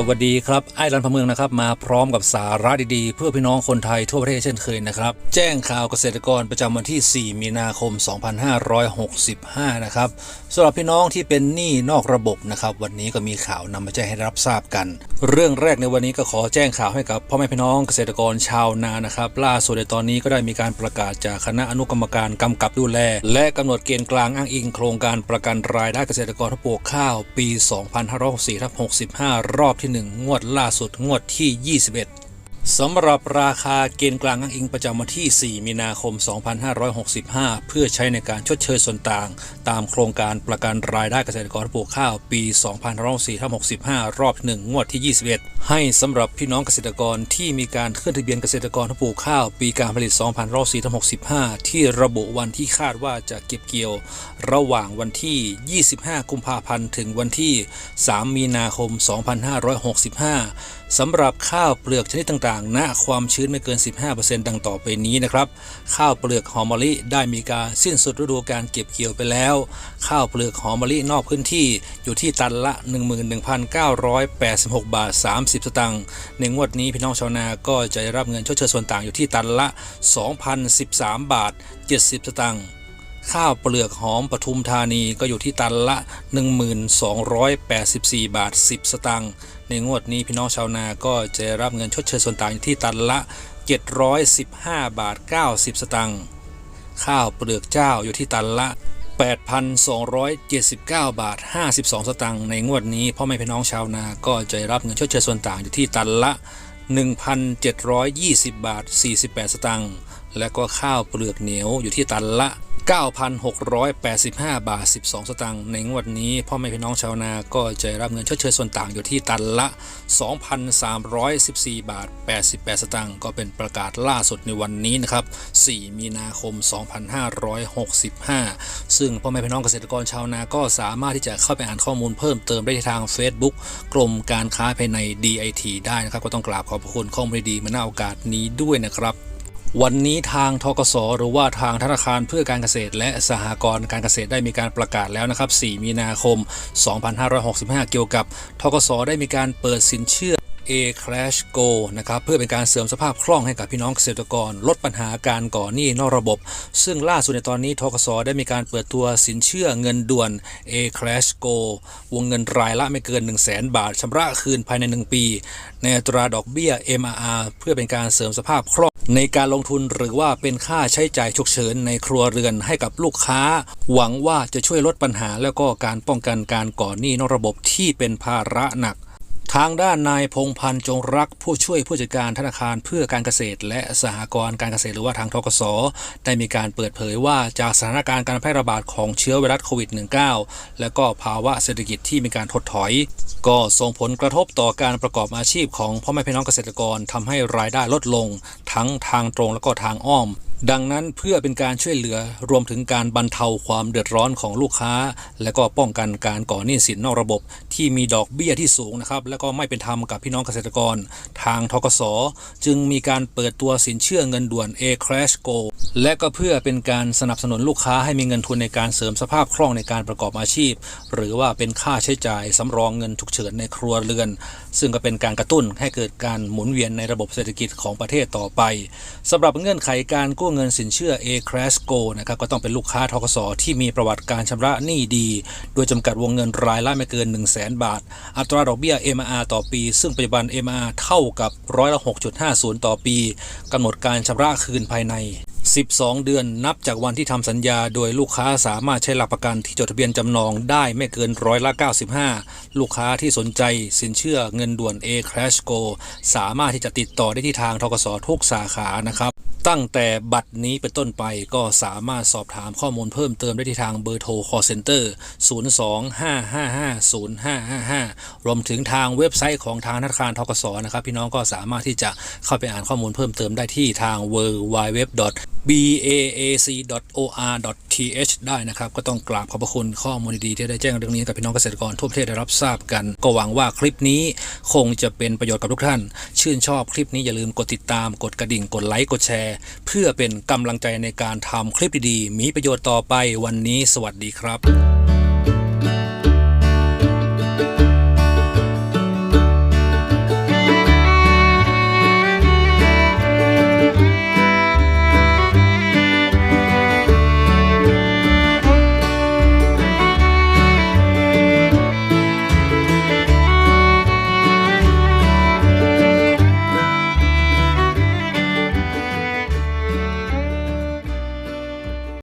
สวัสดีครับ ไอ้รันพะเมืองนะครับ มาพร้อมกับสาระดีๆ เพื่อพี่น้องคนไทยทั่วประเทศเช่นเคยนะครับ แจ้งข่าวเกษตรกรประจำวันที่ 4 มีนาคม 2565 นะครับสำหรับพี่น้องที่เป็นหนี้นอกระบบนะครับ วันนี้ก็มีข่าวนำมาแจ้งให้รับทราบกัน เรื่องแรกในวันนี้ก็ขอแจ้งข่าวให้กับพ่อแม่พี่น้องเกษตรกรชาวนานะครับ ล่าสุดในตอนนี้ก็ได้มีการประกาศจากคณะอนุกรรมการกำกับดูแล และกำหนดเกณฑ์กลางอ้างอิงโครงการประกันรายได้เกษตรกรผู้ปลูกข้าวปี 2564ทับ65 รอบที่1 งวดล่าสุดงวดที่ 21 สำหรับราคาเกณฑ์กลางอ้างอิงประจำวันที่ 4 มีนาคม 2565 เพื่อใช้ในการชดเชยส่วนต่าง ตามโครงการประกันรายได้เกษตรกรผู้ปลูกข้าวปี 2564รอบ 1 งวดที่ 21 ให้สำหรับพี่น้องเกษตรกรที่มีการขึ้นทะเบียนเกษตรกรผู้ปลูกข้าว ปีการผลิต 2564ที่ระบุวันที่คาดว่าจะเก็บเกี่ยว ระหว่างวันที่ 25 กุมภาพันธ์ ถึงวันที่ 3 มีนาคม 2565 สำหรับข้าวเปลือกชนิดต่างๆ ณ ความชื้นไม่เกิน 15%ดังต่อไปนี้นะครับ ข้าวเปลือกหอมมะลิได้มีการสิ้นสุดฤดูการเก็บเกี่ยวไปแล้ว ข้าวเปลือกหอมมะลินอกพื้นที่อยู่ที่ตันละ 11,986 บาท 30 สตางค์ ในงวดนี้พี่น้องชาวนาก็จะได้รับเงินชดเชยส่วนต่างอยู่ที่ตันละ 2,013 บาท 70 สตางค์ ข้าวเปลือกหอมปทุมธานีก็อยู่ที่ตันละ 1284 บาท 10 สตางค์ในงวดนี้พี่น้องชาวนาก็จะรับเงินชดเชยส่วนต่างอยู่ที่ตันละ 715 บาท 90 สตางค์ข้าวเปลือกเจ้าอยู่ที่ตันละ 8,279 บาท 52 สตางค์ในงวดนี้พ่อแม่พี่น้องชาวนาก็จะรับเงินชดเชยส่วนต่างอยู่ที่ตันละ 1,720 บาท 48 สตางค์และก็ข้าวเปลือกเหนียวอยู่ที่ตันละ 9,685 บาท 12 สตางค์ในงวดนี้ พ่อแม่พี่น้องชาวนาก็จะรับเงินชดเชยส่วนต่างอยู่ที่ตันละ 2,314 บาท 88 สตางค์ก็เป็นประกาศล่าสุดในวันนี้นะครับ 4 มีนาคม 2565 ซึ่งพ่อแม่พี่น้องเกษตรกรชาวนาก็สามารถที่จะเข้าไปอ่านข้อมูลเพิ่มเติมได้ที่ทาง Facebook กรมการค้าภายใน DIT ได้นะครับ ก็ต้องกราบขอบพระคุณข้อมูลดีๆมาณโอกาสนี้ด้วยนะครับ วันนี้ทางทกสหรือว่าทางธนาคารเพื่อการเกษตร และสหกรณ์การเกษตรได้มีการประกาศแล้วนะครับ 4 มีนาคม 2565 เกี่ยวกับทกสได้มีการเปิดสินเชื่อ A Clash Go นะครับเพื่อเป็นการเสริมสภาพคล่องให้กับพี่น้องเกษตรกร ลดปัญหาการก่อหนี้นอกระบบ ซึ่งล่าสุดในตอนนี้ทกสได้มีการเปิดตัวสินเชื่อเงินด่วน A Clash Go วงเงินรายละไม่เกิน 1 0 0 0 0แบาทชำระคืนภายใน 1 ปี ในอัตราดอกเบี้ย MRR เพื่อเป็นการเสริมสภาพคล่องในการลงทุนหรือว่าเป็นค่าใช้จ่ายฉุกเฉินในครัวเรือนให้กับลูกค้า หวังว่าจะช่วยลดปัญหาแล้วก็การป้องกันการก่อหนี้นอกระบบที่เป็นภาระหนักางด้านนายพงพันธ์จงรักผู้ช่วยผู้จัดการธนาคารเพื่อการเกษตร และสหกรณ์การเกษตรหรือว่าทางทกสได้มีการเปิดเผยว่าจากสถานการณ์การแพร่ระบาดของเชื้อไวรัสโควิด -19 และก็ภาวะเศรษฐกิจที่มีการถดถอย ก็ส่งผลกระทบต่อการประกอบอาชีพของพ่อแม่พี่น้องเกษตรกรทำให้รายได้ลดลง ทั้งทางตรงและก็ทางอ้อม ดังนั้นเพื่อเป็นการช่วยเหลือรวมถึงการบรรเทาความเดือดร้อนของลูกค้า และก็ป้องกันการก่อหนี้สินนอกระบบ ที่มีดอกเบี้ยที่สูงนะครับและก็ไม่เป็นธรรมกับพี่น้องเกษตรกร ทางทกสจึงมีการเปิดตัวสินเชื่อเงินด่วน A Crash Go และก็เพื่อเป็นการสนับสนุนลูกค้าให้มีเงินทุนในการเสริมสภาพคล่องในการประกอบอาชีพ หรือว่าเป็นค่าใช้จ่ายสำรองเงินฉุกเฉินในครัวเรือน ซึ่งก็เป็นการกระตุ้นให้เกิดการหมุนเวียนในระบบเศรษฐกิจของประเทศต่อไปสำหรับเงื่อนไขการกู้เงินสินเชื่อ A Crash Go นะครับก็ต้องเป็นลูกค้าทกสที่มีประวัติการชำระหนี้ดี โดยจำกัดวงเงินรายละไม่เกิน 1 0 0 0 0แบาท อัตราดอกเบี้ย MR ต่อปี ซึ่งปัจจุบัน MR เท่ากับร้อยละ6.50 ต่อปีกำหนดการชำระคืนภายใน 12 เดือนนับจากวันที่ทำสัญญา โดยลูกค้าสามารถใช้หลักประกันที่จดทะเบียนจำนองได้ไม่เกินร้อยละ 95 ลูกค้าที่สนใจสินเชื่อเงินด่วน A Crash Go สามารถที่จะติดต่อได้ที่ทางทกสทุกสาขานะครับ ตั้งแต่บัตรนี้เป็นต้นไปก็สามารถสอบถามข้อมูลเพิ่มเติมได้ที่ทางเบอร์โทร call center 02-555-0555 รวมถึงทางเว็บไซต์ของทางธนาคารทกสนะครับ พี่น้องก็สามารถที่จะเข้าไปอ่านข้อมูลเพิ่มเติมได้ที่ทาง w w w baac.or.th ได้นะครับ ก็ต้องกราบขอบพระคุณข้อมูลดีๆที่ได้แจ้งเรื่องนี้กับพี่น้องเกษตรกรทั่วประเทศได้รับทราบกัน ก็หวังว่าคลิปนี้คงจะเป็นประโยชน์กับทุกท่าน ชื่นชอบคลิปนี้อย่าลืมกดติดตาม กดกระดิ่ง กดไลค์ กดแชร์ เพื่อเป็นกำลังใจในการทำคลิปดีๆ มีประโยชน์ต่อไปวันนี้ สวัสดีครับ